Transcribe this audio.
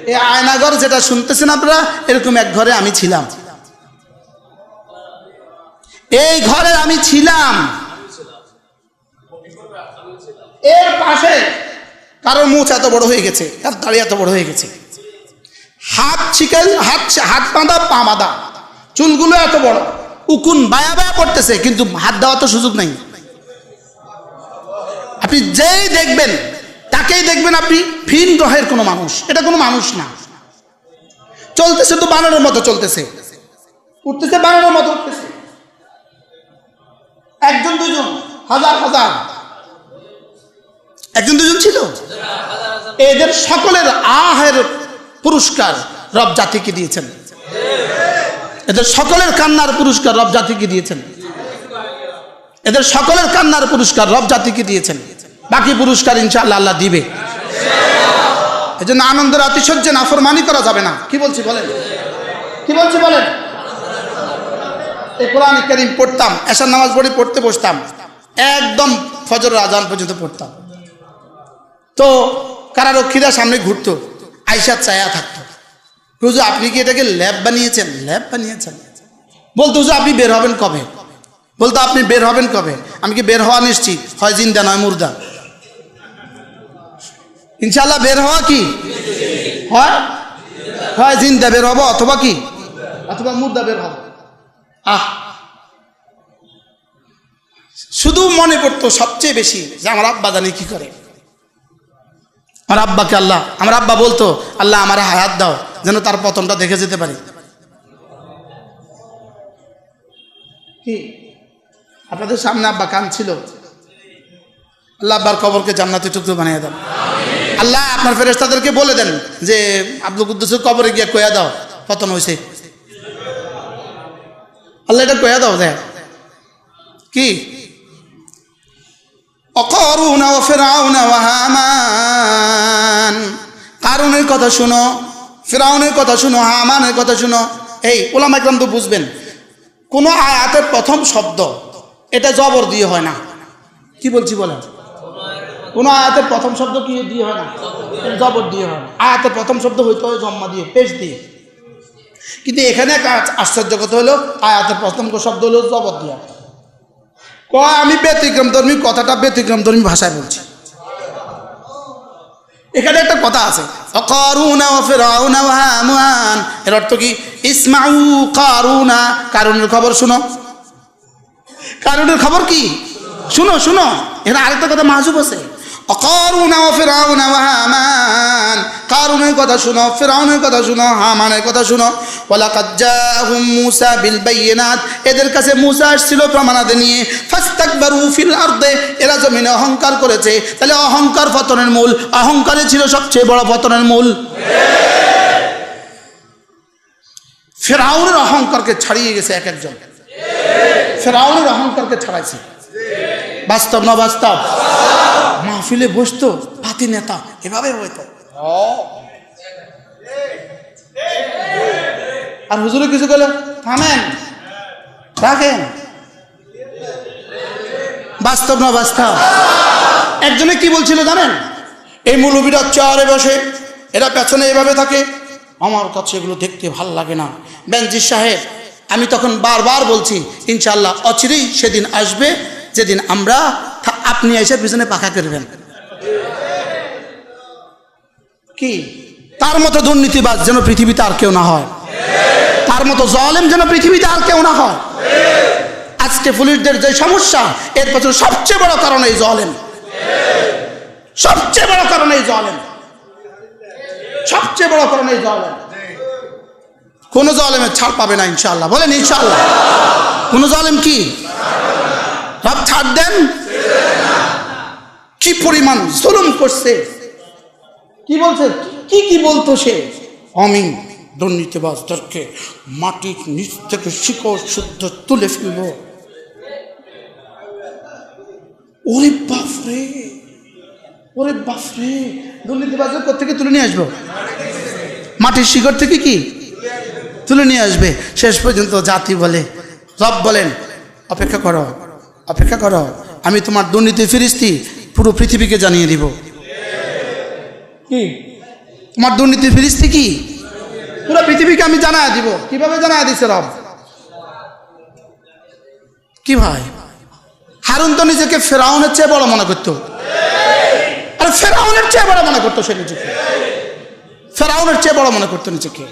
এই আয়নাঘর যেটা শুনতেছেন আপনারা, এরকম এক ঘরে আমি ছিলাম। এই ঘরে আমি ছিলাম। এর পাশে কারোর মুখ এত বড় হয়ে গেছে তার দাড়ি এত বড় হয়ে গেছে। হাত ছিকেল হাত হাত বাঁধা, পা বাঁধা। চুলগুলো এত বড়। উকুন বায়া বায়া করতেছে কিন্তু হাত দেওয়া তো সুযোগ নেই। আপনি যেই দেখবেন তাকেই দেখবেন আপনি ভিন গ্রহের কোনো মানুষ। এটা কোনো মানুষ না। চলতেছে তো বানরের মতো চলতেছে। উঠতেছে বানরের মতো উঠতেছে। একজন, দুজন, হাজার হাজার। একজন, দুজন ছিল? এদের সকলের আহের পুরস্কার রব জাতিকে দিয়েছেন। এদের সকলের কান্নার পুরস্কার রব জাতিকে দিয়েছেন। এদের সকলের কান্নার পুরস্কার রব জাতিকে দিয়েছেন। বাকি পুরস্কার ইনশাআল্লাহ আল্লাহ দিবে। এই জন্য আনন্দের আতিশয্যে নাফরমানি করা যাবে না। কি বলছি বলেন? কি বলছি বলেন? এই কোরআন করিম পড়তাম এসার নামাজ পড়ে পড়তে বসতাম, একদম ফজর আজান পর্যন্ত পড়তাম। তো কারারক্ষীরা সামনে ঘুরতো আইসা চায়া থাকতো। হুজু আপনি কি এটাকে ল্যাব বানিয়েছেন? ল্যাব বানিয়েছেন। বলতো হুজু আপনি বের হবেন কবে? বলতো, আপনি বের হবেন কবে? আমি কি বের হওয়া নিশ্চিত? হয় জিন্দা নয় মুর্দা? ইনশাল্লাহ বের হওয়া কি? হয়? হয় জিন্দা বের হব অথবা কি? অথবা মুর্দা বের হব। আহ! শুধু মনে পড়তো সবচেয়ে বেশি যে আমার আব্বা জানি কি করে। আমার আব্বাকে আল্লাহ, আমার আব্বা বলতো, আল্লাহ, আমার হায়াত দাও, যেন তার পতনটা দেখে যেতে পারি। কি? আপনাদের সামনে আব্বা কান ছিল আল্লাহ আব্বার কবরকে জান্নাতি টুকরো বানিয়ে দেন আল্লাহ আপনার ফেরেস্তাদেরকে বলে দেন যে, আব্দুল কুদ্দুসের কবরে গিয়ে কয়া দাও, পতন হয়েছে আল্লাহ এটা কয়া দাও, দেখ। কি? অকরুন ও ফেরাউন হামান। কারুনের কথা শুনো, ফেরাউনের কথা শুনো, হামানের কথা শুনো। এই, ওলাম একদম তো বুঝবেন, কোনো আয়াতের প্রথম শব্দ, এটা জবর দিয়ে হয় না। কি বলছি বলেন? কোনো আয়াতের প্রথম শব্দ কি দিয়ে হয় না? জবর দিয়ে হয় না। আয়াতের প্রথম শব্দ হইতে হয় জম্মা দিয়ে, পেশ দিয়ে। কিন্তু এখানে আশ্চর্য কথা হলো, আয়াতের প্রথম শব্দ হলো জবর দিয়ে। ক আমি ব্যতিক্রম ধর্মী, কথাটা ব্যতিক্রম ধর্মী ভাষায় বলছি। এখানে একটা কথা আছে, অকারুনা ও ফেরাউনা হামান এর অর্থ কি? ইসমাউ কারুনা। কারুনের খবর শুনো। কারুনের খবর কি? শুনো শুনো। এখানে আরেকটা কথা মাহজুব আছে। কথা ফেরাউনের কথা কথা এদের কাছে আসছিল নিয়ে। এরা অহংকার করেছে। তাহলে অহংকার পতনের মূল। অহংকারে ছিল সবচেয়ে বড় পতনের মূল। ফেরাউনের অহংকারকে ছাড়িয়ে গেছে এক একজন। ফেরাউনের অহংকারকে ছাড়াইছে। বাস্তব না বাস্তব? মাহফিলে বসতো পাতি নেতা, এভাবে হইতো। আর হুজুরে কিছু গেলে থামেন, রাখেন। বাস্তব না বাস্তব? একজনে কি বলছিল জানেন? এই মৌলবীরা চেয়ারে বসে, এরা পেছনে এভাবে থাকে। আমার কাছে এগুলো দেখতে ভালো লাগে না। বেনজির সাহেব, আমি তখন বারবার বলছি ইনশাল্লাহ অচিরেই সেদিন আসবে, যেদিন আমরা আপনি এসে পিছনে পাখা করবেন। কি? তার মতো দুর্নীতিবাজ যেন পৃথিবীতে আর কেউ না হয়। তার মতো জলেম যেন পৃথিবীতে আর কেউ না হয়। আজকে পুলিশদের যে সমস্যা, এর পেছনে সবচেয়ে বড় কারণ এই জলেম। সবচেয়ে বড় কারণ এই জলেম। সবচেয়ে বড় কারণ এই জলেম। কোন জলেমের ছাড় পাবে না ইনশাল্লাহ বলেন ইনশাল্লাহ কোন জলেম কি? রব ছাড় দেন কি পরিমাণ জুলুম করছে? কি বলছে? কি কি বলতো সে? আমি দুর্নীতিবাজদেরকে মাটির নিচ থেকে শিকড় শুদ্ধ তুলে ফেলব ওরে বাপরে! ওরে বাপরে! দুর্নীতিবাজের থেকে তুলে নিয়ে আসব? মাটির শিকড় থেকে কি? তুলে নিয়ে আসবে। শেষ পর্যন্ত জাতি বলে, রব বলেন, অপেক্ষা করো অপেক্ষা করো। আমি তোমার দুর্নীতি ফিরিস্তি পুরো পৃথিবীকে জানিয়ে দিব। কি? তোমার দুর্নীতির ফিরিস্তি কি? পুরো পৃথিবীকে আমি জানায় দিব। কীভাবে জানায় দিছে রব? কি ভাই? হারুন তো নিজেকে ফেরাউনের চেয়ে বড় মনে করতো। আরে ফেরাউনের চেয়ে বড় মনে করতো সে নিজেকে। ফেরাউনের চেয়ে বড় মনে করতো নিজেকে।